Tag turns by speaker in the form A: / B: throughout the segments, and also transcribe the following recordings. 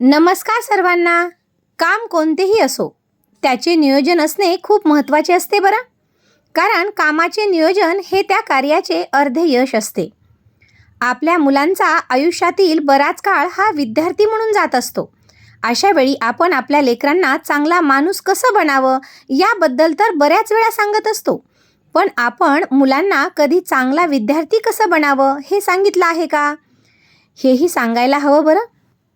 A: नमस्कार सर्वांना. काम कोणतेही असो त्याचे नियोजन असणे खूप महत्त्वाचे असते बरं. कारण कामाचे नियोजन हे त्या कार्याचे अर्धे यश असते. आपल्या मुलांचा आयुष्यातील बराच काळ हा विद्यार्थी म्हणून जात असतो. अशा वेळी आपण आपल्या लेकरांना चांगला माणूस कसं बनावं याबद्दल तर बऱ्याच वेळा सांगत असतो. पण आपण मुलांना कधी चांगला विद्यार्थी कसं बनावं हे सांगितलं आहे का? हेही सांगायला हवं बरं.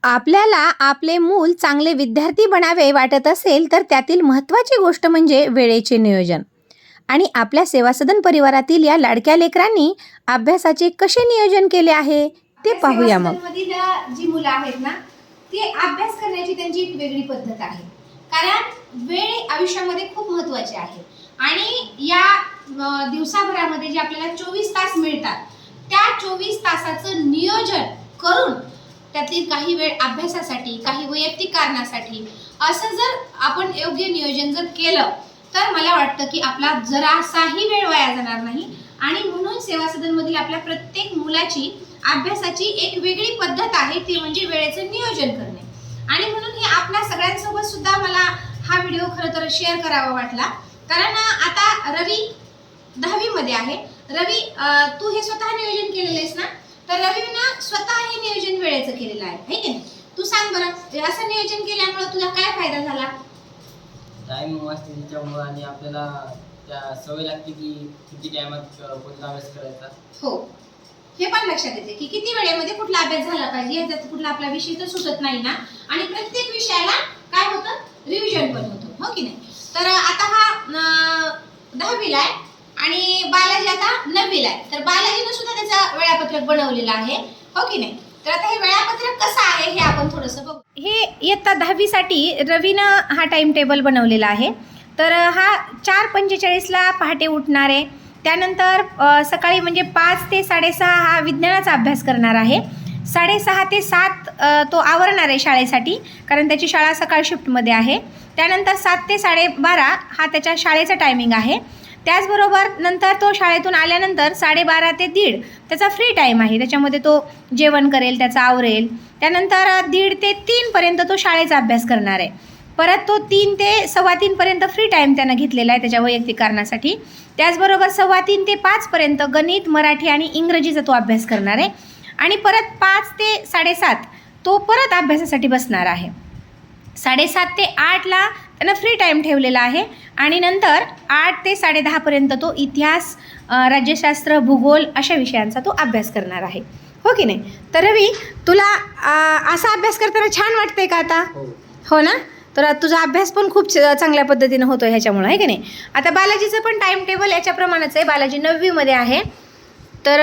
A: आपल्याला आपले मूल चांगले विद्यार्थी बनावे वाटत असेल तर त्यातील महत्त्वाची गोष्ट म्हणजे वेळेचे नियोजन. आणि आपल्या सेवासदन परिवारातील या लाडक्या लेकरांनी अभ्यासाचे कसे नियोजन केले आहे ते पाहूया मग.
B: जी मुलं आहेत ना ते अभ्यास करण्याची त्यांची एक वेगळी पद्धत आहे. कारण वेळ आयुष्यामध्ये खूप महत्वाची आहे. आणि या दिवसाभरामध्ये जे आपल्याला चोवीस तास मिळतात त्या चोवीस तासाचं नियोजन करून त्यातील काही वेळ अभ्यासासाठी काही वैयक्तिक कारणासाठी असं जर आपण योग्य नियोजन जर केलं तर मला वाटतं की आपला जरासाही वेळ वाया जाणार नाही. आणि म्हणून सेवा सदनमधील आपल्या प्रत्येक मुलाची अभ्यासाची एक वेगळी पद्धत आहे ती म्हणजे वेळेचं नियोजन करणे. आणि म्हणून हे आपल्या सगळ्यांसोबत सुद्धा मला हा व्हिडिओ खरं तर शेअर करावा वाटला. कारण आता रवी दहावीमध्ये आहे. रवी तू हे स्वतः नियोजन केलेलं आहेस ना तर रवीनं स्वतः हे नियोजन वेळेचं केलेलं आहे. है की नाही? तू सांग बरं असं नियोजन केल्यामुळे तुला काय फायदा झाला?
C: टाइम वाचते त्याच्यामुळं आणि आपल्याला त्या सवय लागते की किती टायमात कोणता अभ्यास करायचा.
B: हो. हे पण लक्षात येते की किती वेळेमध्ये कुठला अभ्यास झाला पाहिजे याच्यात कुठला आपला विषय तर सुटत नाही ना? आणि प्रत्येक विषयाला काय होतं? रिव्हिजन पण होतं. हो की नाही? तर आता हा दहावीला आहे आणि बालाजी आता नववीला आहे. तर बालाजीनं सुद्धा त्याचं वेळापत्रक बनवलेलं आहे. हो की नाही? तर आता हे वेळापत्रक कसं आहे हे आपण थोडंसं बघू.
A: हे इयत्ता दहावीसाठी रवीनं हा टाइम टेबल बनवलेला आहे. तर हा चार पंचेचाळीसला पहाटे उठणार आहे. त्यानंतर सकाळी म्हणजे पाच ते साडेसहा हा विज्ञानाचा अभ्यास करणार आहे. साडेसहा ते सात तो आवरणार आहे शाळेसाठी कारण त्याची शाळा सकाळ शिफ्टमध्ये आहे. त्यानंतर सात ते साडेबारा हा त्याच्या शाळेचा टायमिंग आहे. त्याचबरोबर नंतर तो शाळेतून आल्यानंतर साडेबारा ते दीड त्याचा फ्री टाईम आहे. त्याच्यामध्ये तो जेवण करेल त्याचा आवरेल. त्यानंतर दीड ते तीनपर्यंत तो शाळेचा अभ्यास करणार आहे. परत तो तीन ते सव्वा तीनपर्यंत फ्री टाईम त्यानं घेतलेला आहे त्याच्या वैयक्तिक कारणासाठी. त्याचबरोबर सव्वा तीन ते पाचपर्यंत गणित मराठी आणि इंग्रजीचा तो अभ्यास करणार आहे. आणि परत पाच ते साडेसात तो परत अभ्यासासाठी बसणार आहे. साडेसात ते आठला त्यानं फ्री टाईम ठेवलेला आहे. आणि नंतर आठ ते साडेदहापर्यंत तो इतिहास राज्यशास्त्र भूगोल अशा विषयांचा तो अभ्यास करणार आहे. हो की नाही? तर रवी तुला असा अभ्यास करताना छान वाटतंय का आता?
C: हो.
A: हो ना? तर तुझा अभ्यास पण खूप चांगल्या पद्धतीनं होतो ह्याच्यामुळं आहे की नाही? आता बालाजीचं पण टाईम टेबल याच्याप्रमाणेच आहे. बालाजी नववीमध्ये आहे. तर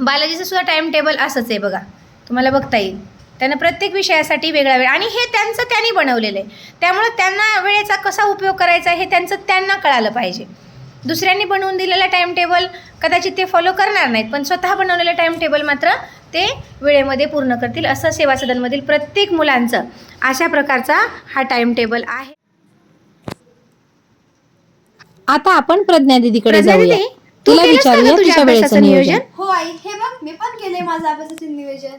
A: बालाजीचं सुद्धा टाईम टेबल असंच आहे बघा. तुम्हाला बघता येईल. त्यानं प्रत्येक विषयासाठी वेगळा वेळ आणि हे त्यांचं त्यांनी बनवलेलं आहे. त्यामुळं त्यांना वेळेचा कसा उपयोग करायचा हे त्यांचं त्यांना कळालं पाहिजे. दुसऱ्यांनी बनवून दिलेलं टाईम टेबल कदाचित ते फॉलो करणार नाहीत पण स्वतः बनवलेलं टाईम टेबल मात्र ते वेळेमध्ये पूर्ण करतील असं सेवा सदनमधील प्रत्येक मुलांचं अशा प्रकारचा हा टाईम टेबल आहे. आता आपण प्रज्ञा दिदीकडे जाऊया. तुला विचारूया तुझ्या वेळेचं नियोजन?
D: हो आई हे बघ मी पण केले माझं अभ्यासाचे नियोजन.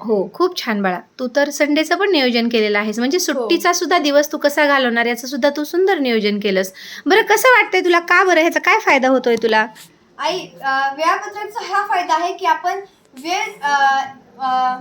A: हो खूप छान बाळा. तू तर संडेचं पण नियोजन केलेलं आहेस. म्हणजे सुट्टीचा सुद्धा दिवस तू कसा घालवणार याचं सुद्धा तू सुंदर नियोजन केलंस. बरं कसं वाटतंय तुला? का बरं? ह्याचा काय फायदा होतोय तुला?
D: आई अं, वेळापत्रकचा हा फायदा आहे की आपण वेळ अं, अं,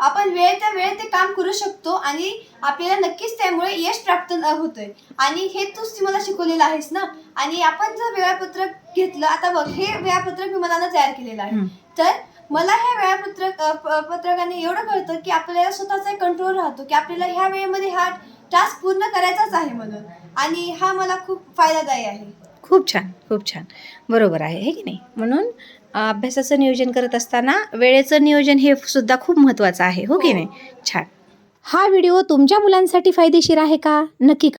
D: आपण वेळ त्या वेळ ते काम करू शकतो आणि आपल्याला नक्कीच त्यामुळे यश प्राप्त न- होतोय. आणि हे तूच मला शिकवलेलं आहेस ना? आणि आपण जर वेळापत्रक घेतलं आता बघ हे वेळापत्रक मी मनानं तयार केलेलं आहे.
A: हं.
D: तर मला हे वेळापत्रक पत्रकाने एवढं कळतं की आपल्याला स्वतःचा कंट्रोल राहतो की आपल्याला ह्या वेळेमध्ये हा टास्क पूर्ण करायचाच आहे म्हणून. आणि हा मला खूप फायदादायी आहे.
A: खूप छान खूप छान. बरोबर आहे हे की नाही? म्हणून अभ्यासाचं नियोजन करत असताना वेळेचं नियोजन हे सुद्धा खूप महत्त्वाचं आहे हो की
D: हो.
A: नाही? छान. हा व्हिडिओ तुमच्या मुलांसाठी फायदेशीर आहे का? नक्की